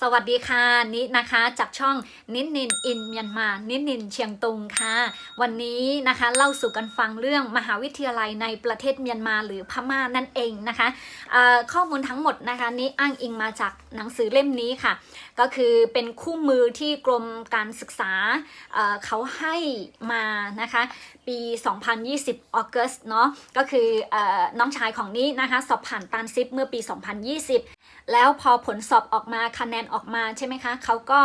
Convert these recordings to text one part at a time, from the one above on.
สวัสดีค่ะนินะคะจากช่องนิดนินอินเมียนมานิดนินเชียงตุงค่ะ วันนี้นะคะเล่าสู่กันฟังเรื่องมหาวิทยาลัยในประเทศเมียนมาหรือพม่านั่นเองนะคะข้อมูลทั้งหมดนะคะนี้อ้างอิงมาจากหนังสือเล่มนี้ค่ะ ก็คือเป็นคู่มือที่กรมการศึกษาเเขาให้มานะคะปี 2020ออกัสเนาะก็คือออน้องชายของนี้นะคะสอบผ่านตานซิปเมื่อปี 2020 แล้วพอผลสอบออกมาคะแนนออกมาใช่ไหมคะเขาก็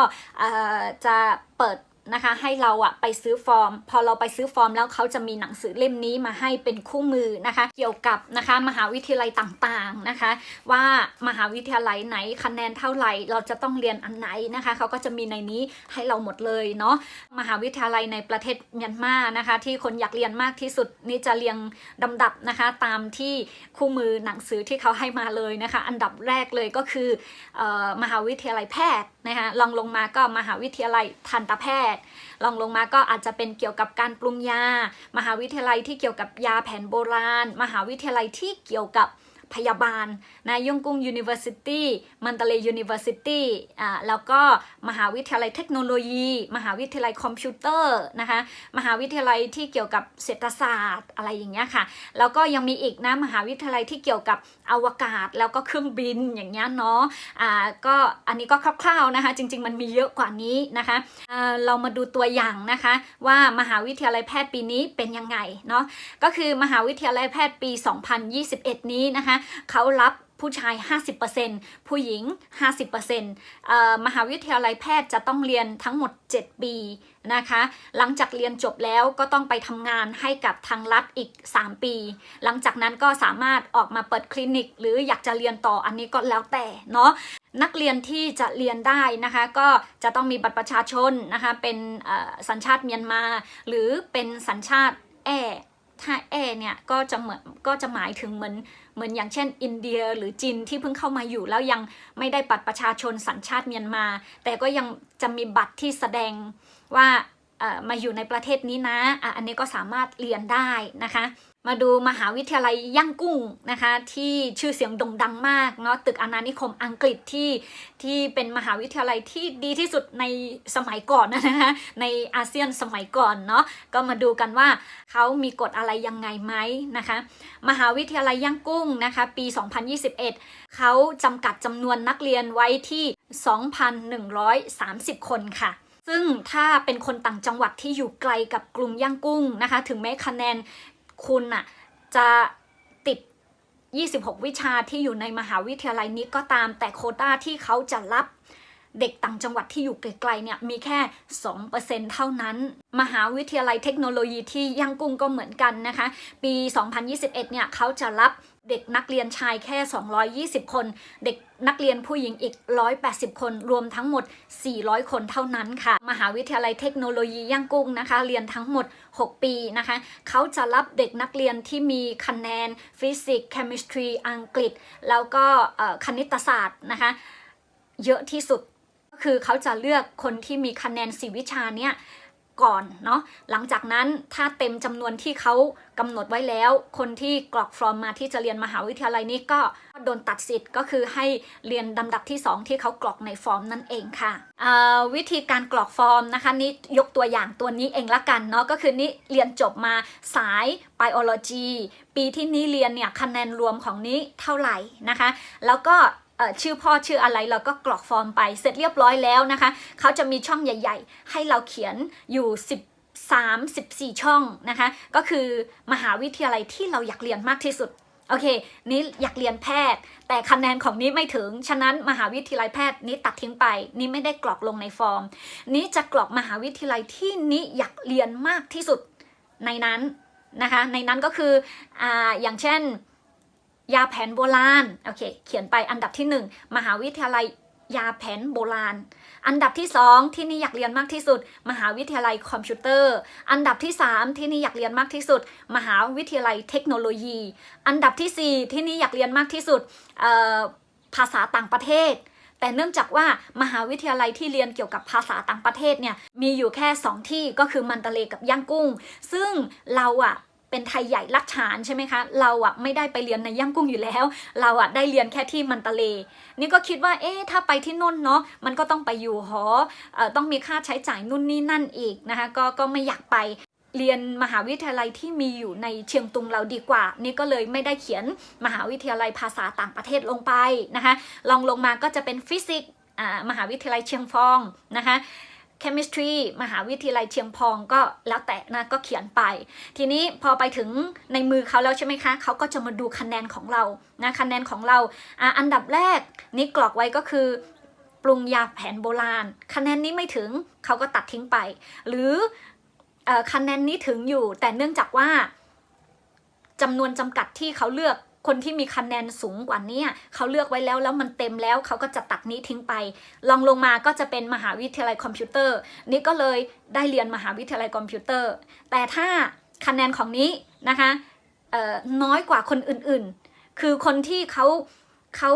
จะเปิด นะคะ ให้เราอะไปซื้อฟอร์ม พอเราไปซื้อฟอร์มแล้วเขาจะมีหนังสือเล่มนี้มาให้เป็นคู่มือนะคะ เกี่ยวกับนะคะมหาวิทยาลัยต่างๆนะคะ ว่ามหาวิทยาลัยไหนคะแนนเท่าไหร่เราจะต้องเรียนอันไหนนะคะเขาก็จะมีในนี้ให้เราหมดเลยเนาะมหาวิทยาลัยในประเทศเมียนมานะคะ ที่คนอยากเรียนมากที่สุดนี่จะเรียงลำดับนะคะ ตามที่คู่มือหนังสือที่เขาให้มาเลยนะคะ อันดับแรกเลยก็คือออมหาวิทยาลัยแพทย์นะคะลองลงมาก็มหาวิทยาลัยทันตแพทย์ ลองลงมาก็อาจจะเป็นเกี่ยวกับการปรุงยา มหาวิทยาลัยที่เกี่ยวกับยาแผนโบราณ มหาวิทยาลัยที่เกี่ยวกับ พยาบาลนะยงกุง University มันตะเล University อ่าแล้วก็มหาวิทยาลัยเทคโนโลยี มหาวิทยาลัยคอมพิวเตอร์นะคะมหาวิทยาลัยที่เกี่ยวกับเศรษฐศาสตร์อะไรอย่างเงี้ยค่ะ แล้วก็ยังมีอีกนะมหาวิทยาลัยที่เกี่ยวกับอวกาศแล้วก็เครื่องบินอย่างเงี้ยเนาะอ่าก็อันนี้ก็คร่าวๆนะคะจริง ๆ มันมีเยอะกว่านี้นะคะอ่าเรามาดูตัวอย่างนะคะว่ามหาวิทยาลัยแพทย์ปีนี้เป็นยังไงเนาะก็คือมหาวิทยาลัยแพทย์ปี 2021 นี้นะคะเขารับผู้ชาย 50%ผู้หญิง 50%เอ่อมหาวิทยาลัยแพทย์จะต้องเรียนทั้งหมด 7 ปีนะคะ หลังจากเรียนจบแล้วก็ต้องไปทำงานให้กับทางรัฐอีก 3 ปี หลังจากนั้นก็สามารถออกมาเปิดคลินิก หรืออยากจะเรียนต่ออันนี้ก็แล้วแต่เนาะนักเรียนที่จะเรียนได้นะคะ ก็จะต้องมีบัตรประชาชนนะคะเป็นสัญชาติเมียนมา หรือเป็นสัญชาติแอถ้าแอเนี่ยก็จะเหมือนก็จะหมายถึงเหมือน เหมือนอย่างเช่น อินเดียหรือจีนที่เพิ่งเข้ามาอยู่ แล้วยังไม่ได้บัตรประชาชนสัญชาติเมียนมา แต่ก็ยังจะมีบัตรที่แสดงว่ามาอยู่ในประเทศนี้นะอะอันนี้ก็สามารถเรียนได้นะคะ มาดูมหาวิทยาลัยย่างกุ้งนะคะ ที่ชื่อเสียงโด่งดังมากเนาะตึกอาณานิคมอังกฤษที่ที่เป็นมหาวิทยาลัยที่ดีที่สุดในสมัยก่อนนะคะในอาเซียนสมัยก่อนเนาะก็มาดูกันว่าเขามีกฎอะไรยังไงไหมนะคะ มหาวิทยาลัยย่างกุ้งนะคะ ปี 2021 เขาจำกัดจำนวนนักเรียนไว้ที่ 2,130 คนค่ะซึ่งถ้าเป็นคนต่างจังหวัดที่อยู่ไกลกับกรุงย่างกุ้งนะคะ ถึงแม้คะแนน คุณน่ะจะติด 26 วิชาที่อยู่ในมหาวิทยาลัยนี้ก็ตามแต่โคต้าที่เขาจะรับเด็กต่างจังหวัดที่อยู่ไกลๆเนี่ยมีแค่ 2%เท่านั้น มหาวิทยาลัยเทคโนโลยีที่ย่างกุ้งก็เหมือนกันนะคะ ปี 2021 เนี่ยเขาจะรับ เด็กนักเรียนชายแค่ 220 คน เด็กนักเรียนผู้หญิงอีก 180 คน รวมทั้งหมด 400 คนเท่านั้นค่ะ มหาวิทยาลัยเทคโนโลยีย่างกุ้งนะคะ เรียนทั้งหมด 6 ปีนะคะ เขาจะรับเด็กนักเรียนที่มีคะแนนฟิสิกส์เคมิสตรีอังกฤษ แล้วก็คณิตศาสตร์นะคะ เยอะที่สุดก็คือเขาจะเลือกคนที่มีคะแนนสีวิชาเนี่ย ก่อนเนาะหลังจากนั้นถ้าเต็มจำนวนที่เขากำหนดไว้แล้ว คนที่กรอกฟอร์มมาที่จะเรียนมหาวิทยาลัยนี้ก็โดนตัดสิทธิ์ก็คือให้เรียนลำดับที่ 2 ที่เขากรอกในฟอร์มนั่นเองค่ะวิธีการกรอกฟอร์มนะคะนี่ยกตัวอย่างตัวนี้เองละกันเนาะก็คือนี่เรียนจบมาสาย biology ปีที่นี้เรียนเนี่ยคะแนนรวมของนี้เท่าไหร่นะคะ แล้วก็ ชื่อพ่อชื่ออะไรเราก็กรอกฟอร์มไปเสร็จเรียบร้อยแล้วนะคะเขาจะมีช่องใหญ่ ๆ ให้เราเขียนอยู่13 14ช่องนะคะ ก็คือมหาวิทยาลัยที่เราอยากเรียนมากที่สุดโอเค นี่อยากเรียนแพทย์ แต่คะแนนของนี้ไม่ถึง ฉะนั้นมหาวิทยาลัยแพทย์นี้ตัดทิ้งไป นี่ไม่ได้กรอกลงในฟอร์ม นี้จะกรอกมหาวิทยาลัยที่นี้อยากเรียนมากที่สุดในนั้นนะคะ ในนั้นก็คืออ่าอย่างเช่น ยาแผนโบราณโอเคเขียนไปอันดับที่ 1 มหาวิทยาลัยยาแผนโบราณ อันดับที่ 2 ที่นี่อยากเรียนมากที่สุด มหาวิทยาลัยคอมพิวเตอร์ อันดับที่ 3 ที่นี่อยากเรียนมากที่สุด มหาวิทยาลัยเทคโนโลยี อันดับที่ 4 ที่นี่อยากเรียนมากที่สุดภาษาต่างประเทศ แต่เนื่องจากว่ามหาวิทยาลัยที่เรียนเกี่ยวกับภาษาต่างประเทศเนี่ยมีอยู่แค่ 2 ที่ก็คือมันตะเลกับย่างกุ้ง ซึ่งเราอะ เป็นไทยใหญ่ลักฉานใช่ไหมคะ เราอะไม่ได้ไปเรียนในย่างกุ้งอยู่แล้ว เราอะได้เรียนแค่ที่มันตะเล นี่ก็คิดว่า เอ๊ะถ้าไปที่นู่นเนาะ มันก็ต้องไปอยู่หออต้องมีค่าใช้จ่ายนู่นนี่นั่นอีกนะคะ ก็ก็ไม่อยากไปเรียนมหาวิทยาลัยที่มีอยู่ในเชียงตุงเราดีกว่า นี่ก็เลยไม่ได้เขียนมหาวิทยาลัยภาษาต่างประเทศลงไปนะคะลองลงมาก็จะเป็นฟิสิกส์มหาวิทยาลัยเชียงฟองนะคะ chemistry มหาวิทยาลัยเชียงพองก็แล้วแต่นะก็เขียนไป ทีนี้พอไปถึงในมือเขาแล้วใช่ไหมคะเขาก็จะมาดูคะแนนของเรานะคะแนนของเราออันดับแรกนี่กรอกไว้ก็คือปรุงยาแผนโบราณ คะแนนนี้ไม่ถึงเขาก็ตัดทิ้งไป หรือเออคะแนนนี้ถึงอยู่ แต่เนื่องจากว่าจำนวนจำกัดที่เขาเลือก คนที่มีคะแนนสูงกว่านี้เขาเลือกไว้แล้วแล้วมันเต็มแล้วเขาก็จะตัดนี้ทิ้งไปลองลงมาก็จะเป็นมหาวิทยาลัยคอมพิวเตอร์ นี่ก็เลยได้เรียนมหาวิทยาลัยคอมพิวเตอร์ แต่ถ้าคะแนนของนี้นะคะน้อยกว่าคนอื่นๆ คือคนที่เขาเขา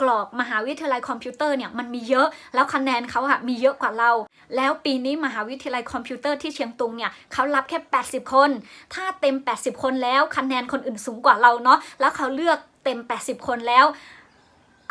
กรอกมหาวิทยาลัยคอมพิวเตอร์เนี่ยมันมีเยอะแล้วคะแนนเขาอะมีเยอะกว่าเรา แล้วปีนี้มหาวิทยาลัยคอมพิวเตอร์ที่เชียงตุงเนี่ยเขารับแค่ 80 คน ถ้าเต็ม 80 คนแล้วคะแนนคนอื่นสูงกว่าเราเนาะแล้วเขาเลือกเต็ม 80 คนแล้ว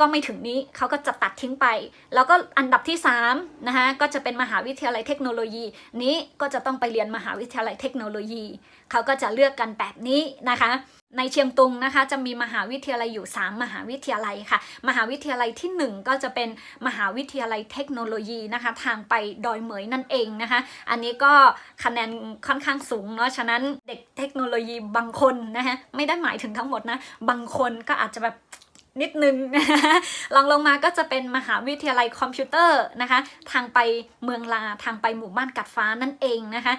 ก็ไม่ถึงนี้เขาก็จะตัดทิ้งไป แล้วก็อันดับที่3นะคะก็จะเป็นมหาวิทยาลัยเทคโนโลยี นี้ก็จะต้องไปเรียนมหาวิทยาลัยเทคโนโลยีเขาก็จะเลือกกันแบบนี้นะคะ ในเชียงตุงนะคะจะมีมหาวิทยาลัยอยู่ 3 มหาวิทยาลัยค่ะ มหาวิทยาลัยที่ 1 ก็จะเป็นมหาวิทยาลัยเทคโนโลยีนะคะ ทางไปดอยเหมยนั่นเองนะคะ อันนี้ก็คะแนนค่อนข้างสูงเนาะฉะนั้นเด็กเทคโนโลยีบางคนนะคะไม่ได้หมายถึงทั้งหมดนะบางคนก็อาจจะแบบ นิดนึงนะคะลองลงมาก็จะเป็นมหาวิทยาลัยคอมพิวเตอร์นะคะ ทางไปเมืองลาทางไปหมู่บ้านกัดฟ้านั่นเองนะคะ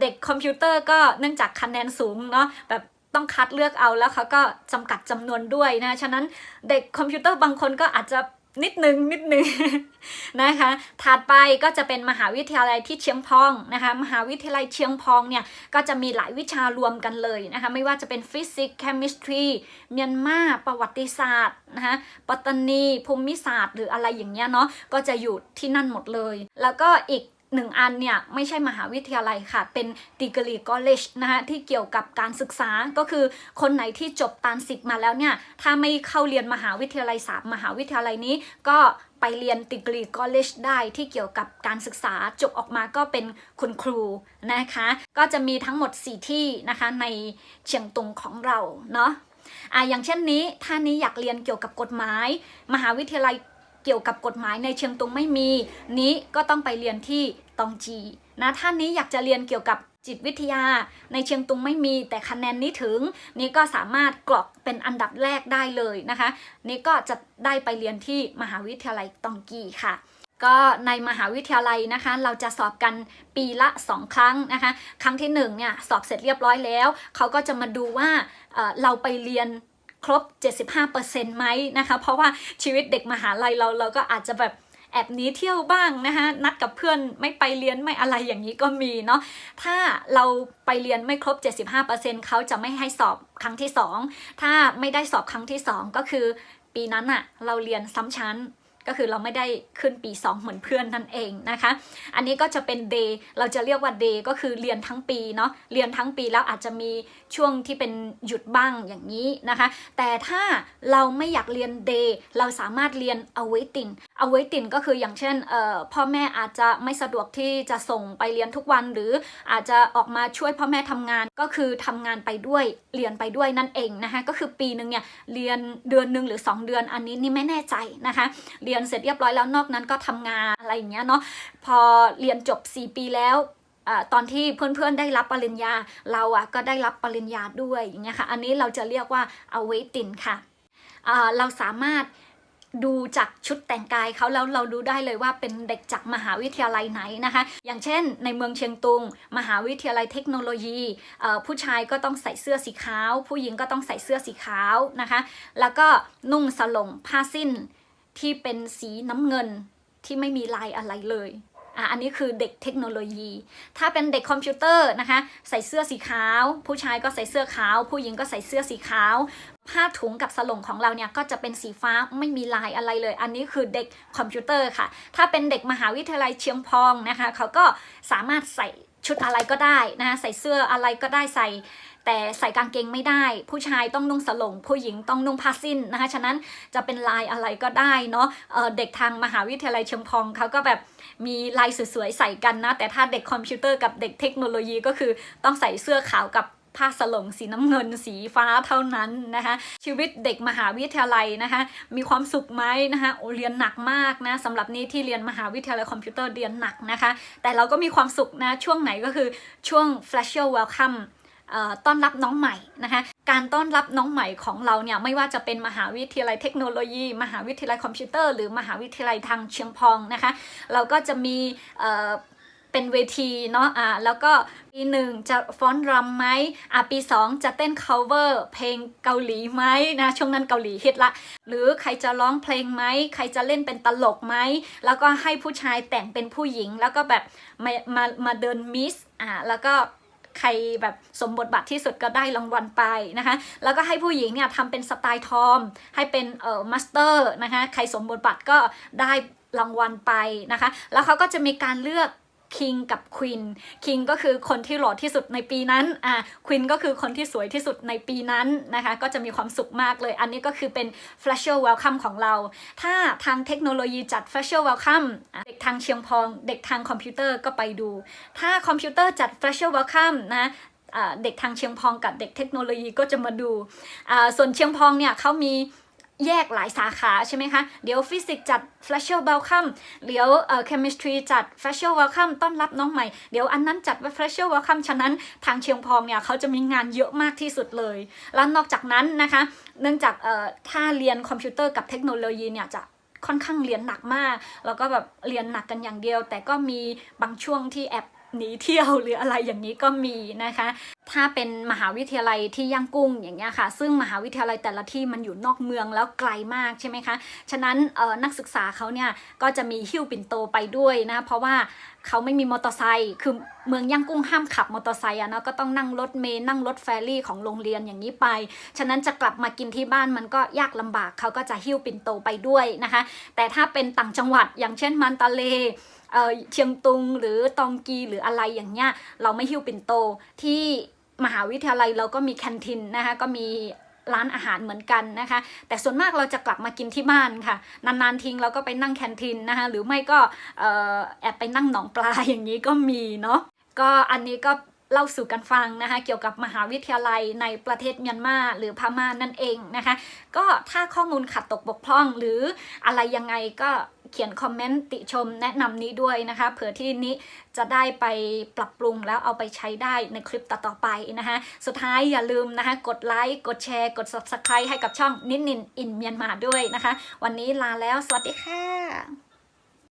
เด็กคอมพิวเตอร์ก็เนื่องจากคะแนนสูงเนาะแบบต้องคัดเลือกเอาแล้วเขาก็จำกัดจำนวนด้วยนะ ฉะนั้นเด็กคอมพิวเตอร์บางคนก็อาจจะ นิดนึงนิดนึงนะคะ ถัดไปก็จะเป็นมหาวิทยาลัยที่เชียงพองนะคะ มหาวิทยาลัยเชียงพองเนี่ยก็จะมีหลายวิชารวมกันเลยนะคะ ไม่ว่าจะเป็นฟิสิกส์เคมิสตรีเมียนมาประวัติศาสตร์นะคะปัตตานีภูมิศาสตร์ หรืออะไรอย่างเงี้ยเนาะก็จะอยู่ที่นั่นหมดเลย แล้วก็อีก หนึ่งอันเนี่ยไม่ใช่มหาวิทยาลัยค่ะ เป็นดีกรีคอลเลจนะคะที่เกี่ยวกับการศึกษาก็คือคนไหนที่จบตานสิบมาแล้วเนี่ย ถ้าไม่เข้าเรียนมหาวิทยาลัยสามมหาวิทยาลัยนี้ก็ไปเรียนดีกรีคอลเลจได้ที่เกี่ยวกับการศึกษาจบออกมาก็เป็นคุณครูนะคะ ก็จะมีทั้งหมด 4 ที่นะคะในเชียงตุงของเราเนาะอะอย่างเช่นนี้ ถ้านี้อยากเรียนเกี่ยวกับกฎหมาย มหาวิทยาลัย เกี่ยวกับกฎหมายในเชียงตุงไม่มี นี้ก็ต้องไปเรียนที่ตองจีนะท่านนี้อยากจะเรียนเกี่ยวกับจิตวิทยาในเชียงตุงไม่มีแต่คะแนนนี้ถึง นี่ก็สามารถกรอกเป็นอันดับแรกได้เลยนะคะ นี่ก็จะได้ไปเรียนที่มหาวิทยาลัยตองกีค่ะ ก็ในมหาวิทยาลัยนะคะ เราจะสอบกันปีละ 2 ครั้งนะคะ ครั้งที่1เนี่ยสอบเสร็จเรียบร้อยแล้ว เขาก็จะมาดูว่าเเราไปเรียน ครบ 75%ไหมนะคะ เพราะว่าชีวิตเด็กมหาลัยเราเราก็อาจจะแบบแอบหนีเที่ยวบ้างนะคะนัดกับเพื่อนไม่ไปเรียนไม่อะไรอย่างนี้ก็มีเนาะถ้าเราไปเรียนไม่ครบ 75%เขาจะไม่ให้สอบครั้งที่ 2 ถ้าไม่ได้สอบครั้งที่ 2 ก็คือ ปีนั้นอะเราเรียนซ้ำชั้น ก็คือเราไม่ได้ขึ้นปี 2 เหมือนเพื่อนนั่นเองนะคะ อันนี้ก็จะเป็น day เราจะเรียกว่า day ก็คือเรียนทั้งปีเนาะเรียนทั้งปีแล้วอาจจะมีช่วงที่เป็นหยุดบ้างอย่างนี้นะคะ แต่ถ้าเราไม่อยากเรียน day เราสามารถเรียน awaiting awaiting ก็คืออย่างเช่นพ่อแม่อาจจะไม่สะดวกที่จะส่งไปเรียนทุกวัน หรืออาจจะออกมาช่วยพ่อแม่ทำงานก็คือทำงานไปด้วยเรียนไปด้วยนั่นเองนะคะก็คือปีหนึ่งเนี่ยเรียนเดือนหนึ่งหรือ 2 เดือนอันนี้นี่ไม่แน่ใจนะคะเรียนเสร็จเรียบร้อยแล้วนอกนั้นก็ทำงานอะไรอย่างเงี้ยเนาะพอเรียนจบ 4 ปีแล้วอตอนที่เพื่อนๆได้รับปริญญา เราอะก็ได้รับปริญญาด้วยอย่างเงี้ยค่ะอันนี้เราจะเรียกว่า awaiting ค่ะเราสามารถดูจากชุดแต่งกายเขาแล้วเราดูได้เลยว่าเป็นเด็กจากมหาวิทยาลัยไหนนะคะ อย่างเช่น ในเมืองเชียงตุง มหาวิทยาลัยเทคโนโลยี ผู้ชายก็ต้องใส่เสื้อสีขาว ผู้หญิงก็ต้องใส่เสื้อสีขาวนะคะ แล้วก็นุ่งสลงผ้าสิ้น ที่เป็นสีน้ำเงินที่ไม่มีลายอะไรเลยอะอันนี้คือเด็กเทคโนโลยี ถ้าเป็นเด็กคอมพิวเตอร์นะคะ ใส่เสื้อสีขาว ผู้ชายก็ใส่เสื้อขาว ผู้หญิงก็ใส่เสื้อสีขาว ผ้าถุงกับสลงของเราเนี่ยก็จะเป็นสีฟ้าไม่มีลายอะไรเลย อันนี้คือเด็กคอมพิวเตอร์ค่ะ ถ้าเป็นเด็กมหาวิทยาลัยเชียงพองนะคะ เขาก็สามารถใส่ ชุดอะไรก็ได้นะคะใส่เสื้ออะไรก็ได้ใส่ แต่ใส่กางเกงไม่ได้ ผู้ชายต้องนุ่งสลง ผู้หญิงต้องนุ่งผ้าสิ้นนะคะฉะนั้นจะเป็นลายอะไรก็ได้เนาะเเด็กทางมหาวิทยาลัยเชียงพองเขาก็แบบมีลายสวยๆใส่กันนะ แต่ถ้าเด็กคอมพิวเตอร์กับเด็กเทคโนโลยีก็คือต้องใส่เสื้อขาวกับ ผ้าสลงสีน้ำเงินสีฟ้าเท่านั้นนะคะชีวิตเด็กมหาวิทยาลัยนะคะมีความสุขไหมนะคะโอเรียนหนักมากนะสำหรับนี้ที่เรียนมหาวิทยาลัยคอมพิวเตอร์เรียนหนักนะคะ แต่เราก็มีความสุขนะช่วงไหนก็คือช่วง flasher welcome ต้อนรับน้องใหม่นะคะการต้อนรับน้องใหม่ของเราเนี่ยไม่ว่าจะเป็นมหาวิทยาลัยเทคโนโลยี มหาวิทยาลัยคอมพิวเตอร์ หรือมหาวิทยาลัยทางเชียงพองนะคะ เราก็จะมี เป็นเวทีเนาะอ่าแล้วก็ปีหนึ่งจะฟ้อนรำไหมอ่าปีสองจะเต้น cover เพลงเกาหลีไหมนะช่วงนั้นเกาหลีฮิตละ หรือใครจะร้องเพลงไหมใครจะเล่นเป็นตลกไหมแล้วก็ให้ผู้ชายแต่งเป็นผู้หญิง แล้วก็แบบมามามาเดินมิสอ่าแล้วก็ใครแบบสมบทบาทที่สุดก็ได้รางวัลไปนะคะ แล้วก็ให้ผู้หญิงเนี่ยทำเป็นสไตล์ทอม ให้เป็นเอ่อมาสเตอร์นะคะ ใครสมบทบาทก็ได้รางวัลไปนะคะ แล้วเขาก็จะมีการเลือก คิงกับควีนคิงก็คือคนที่หล่อที่สุดในปีนั้นอ่าควีนก็คือคนที่สวยที่สุดในปีนั้นนะคะก็จะมีความสุขมากเลย อันนี้ก็คือเป็น flasher welcome ของเรา ถ้าทางเทคโนโลยีจัด flasher welcome เด็กทางเชียงพอง เด็กทางคอมพิวเตอร์ก็ไปดู ถ้าคอมพิวเตอร์จัด flasher welcome นะเด็กทางเชียงพองกับเด็กเทคโนโลยีก็จะมาดู ส่วนเชียงพองเนี่ยเขามี แยกหลายสาขาใช่ไหมคะ เดี๋ยวฟิสิกส์จัด flasher welcome เดี๋ยวเอ่อ chemistry จัด flasher welcome ต้อนรับน้องใหม่ เดี๋ยวอันนั้นจัดว่า flasher welcome ฉะนั้นทางเชียงพองเนี่ยเขาจะมีงานเยอะมากที่สุดเลย แล้วนอกจากนั้นนะคะ เนื่องจากเอ่อถ้าเรียนคอมพิวเตอร์กับเทคโนโลยีเนี่ยจะค่อนข้างเรียนหนักมาก แล้วก็แบบเรียนหนักกันอย่างเดียว แต่ก็มีบางช่วงที่แอบหนีเที่ยวหรืออะไรอย่างนี้ก็มีนะคะ ถ้าเป็นมหาวิทยาลัยที่ย่างกุ้งอย่างเงี้ยค่ะ ซึ่งมหาวิทยาลัยแต่ละที่มันอยู่นอกเมืองแล้วไกลมากใช่ไหมคะ ฉะนั้นนักศึกษาเขาเนี่ยก็จะมีหิ้วปิ่นโตไปด้วยนะ เพราะว่าเขาไม่มีมอเตอร์ไซค์ คือเมืองย่างกุ้งห้ามขับมอเตอร์ไซค์อะนะก็ต้องนั่งรถเมล์นั่งรถแฟรี่ของโรงเรียนอย่างนี้ไป ฉะนั้นจะกลับมากินที่บ้านมันก็ยากลำบากเขาก็จะหิ้วปิ่นโตไปด้วยนะคะ แต่ถ้าเป็นต่างจังหวัดอย่างเช่นมันตาเลเอ่อเชียงตุงหรือตองกีหรืออะไรอย่างเงี้ยเราไม่หิ้วปิ่นโตที่ มหาวิทยาลัยเราก็มีแคนทินนะคะก็มีร้านอาหารเหมือนกันนะคะ แต่ส่วนมากเราจะกลับมากินที่บ้านค่ะ นานๆทิ้งเราก็ไปนั่งแคนทินนะคะหรือไม่ก็แอบไปนั่งหนองปลาอย่างนี้ก็มีเนาะก็อันนี้ก็เล่าสู่กันฟังนะคะ เกี่ยวกับมหาวิทยาลัยในประเทศเมียนมาหรือพม่านั่นเองนะคะ ก็ถ้าข้อมูลขัดตกบกพร่องหรืออะไรยังไงก็ เขียนคอมเมนต์ติชมแนะนำนี้ด้วยนะคะ เผื่อที่นี้จะได้ไปปรับปรุงแล้วเอาไปใช้ได้ในคลิปต่อๆไปนะคะ สุดท้ายอย่าลืมนะคะ กดไลค์ กดแชร์ กด subscribe ให้กับช่องนินนินอินเมียนมาด้วยนะคะ วันนี้ลาแล้ว สวัสดีค่ะ